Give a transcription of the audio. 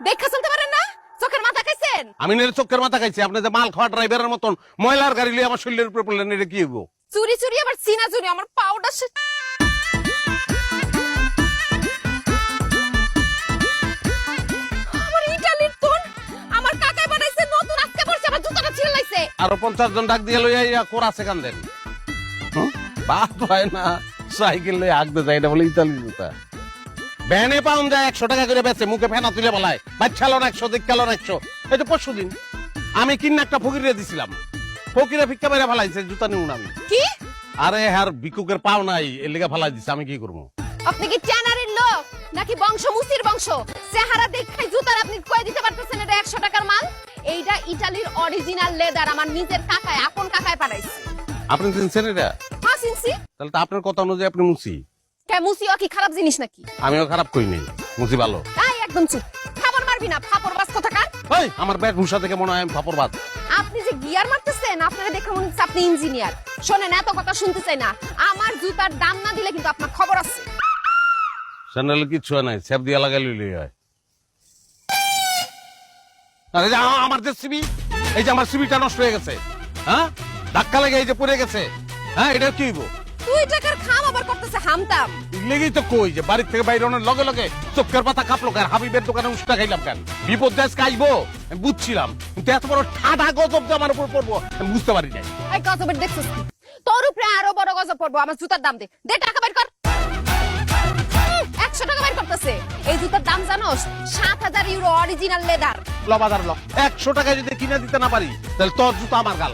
দেখা চলতে পারেন না? চোখের মাথা খাইছেন? আমি না চোখের মাথা খাইছি আপনি যে মাল খাওয়া ড্রাইভারের মতন ময়লার গাড়ি লিয়ে আমার শরীরের উপরে পড়লেন এটা কি হইব? চুরি চুরি আবার চিনা চুরি আমার পাউডার আরও পঞ্চাশ জন ডাক দিয়ে লইয়া ইয়া কোরা সেখান দেন বাদ হয় না সাইকেল লইয়া আগতে যায় এটা বলে ইতালি জুতা। ভ্যানে পাউন যায় একশো টাকা করে বেচে মুখে ফেনা তুলে বলায়। বাচ্চালো না একশো দিকালো না একশো এই তো পরশু দিন। আমি কিনে একটা ফকিরে দিছিলাম। ফকিরে ভিক্ষা মেরে ফেলাইছে জুতা নিউন আমি। কি? আরে হ্যার ভিক্ষুকের পাও নাই এর লিগে ফেলাই দিছে আমি কি করব? আপনি কি ট্যানারির লোক? নাকি বংশ মুসির বংশ? চেহারা দেখাই জুতার আপনি কয়ে দিতে পারতেছেন এটা একশো টাকার মাল? এইটা ইটালির অরিজিনাল লেদার আমার নিজের কাকায় আপন কাকায় পাঠাইছে। আপনি চিনছেন এটা? হ্যাঁ চিনছি। তাহলে তো আপনার কথা অনুযায়ী আপনি মুসি। কে মুসিও কি খারাপ জিনিস নাকি? আমিও খারাপ নাই মুসি ভালো। তাই একদম চুপ। খাবার মারবি না ফাপর বাস ওই আমার ব্যাগ ঘুষা থেকে মনে হয় আমি ফাপর বাদ। আপনি যে গিয়ার মারতেছেন আপনারা দেখে মনে হচ্ছে আপনি ইঞ্জিনিয়ার। শোনেন এত কথা শুনতে চাই না। আমার জুতার দাম না দিলে কিন্তু আপনার খবর আছে। স্যান্ডেল কিচ্ছু নাই স্যাপ দিয়া লাগাই লইলে হয়। আরে যে আমার যে সিবি এই যে আমার সিবিটা নষ্ট হয়ে গেছে। হ্যাঁ? ধাক্কা লেগে এই যে পড়ে গেছে। হ্যাঁ এটা কি হইব? দুই টাকার খাম আবার করতেছে হামতাম। লেগেই তো কই যে বাড়ির থেকে বাইরে অনেক লগে লগে চোখের পাতা কাঁপলো কেন? হাবিবের দোকানে উষ্টা খাইলাম কেন? বিপদ দেশ কাইবো আমি বুঝছিলাম কিন্তু এত বড় ঠাডা গজব যে আমার উপর পড়ব আমি বুঝতে পারি নাই। এই গজবের দেখছিস তোর উপরে আরও বড় গজব পড়ব আমার জুতার দাম দে। দে টাকা বের কর। একশো টাকা বের করতেছে। এই জুতার দাম জানোস? সাত হাজার ইউরো অরিজিনাল লেদার ল বাজার ল। একশো টাকা যদি কিনে দিতে না পারি তাহলে তোর জুতো আমার গাল।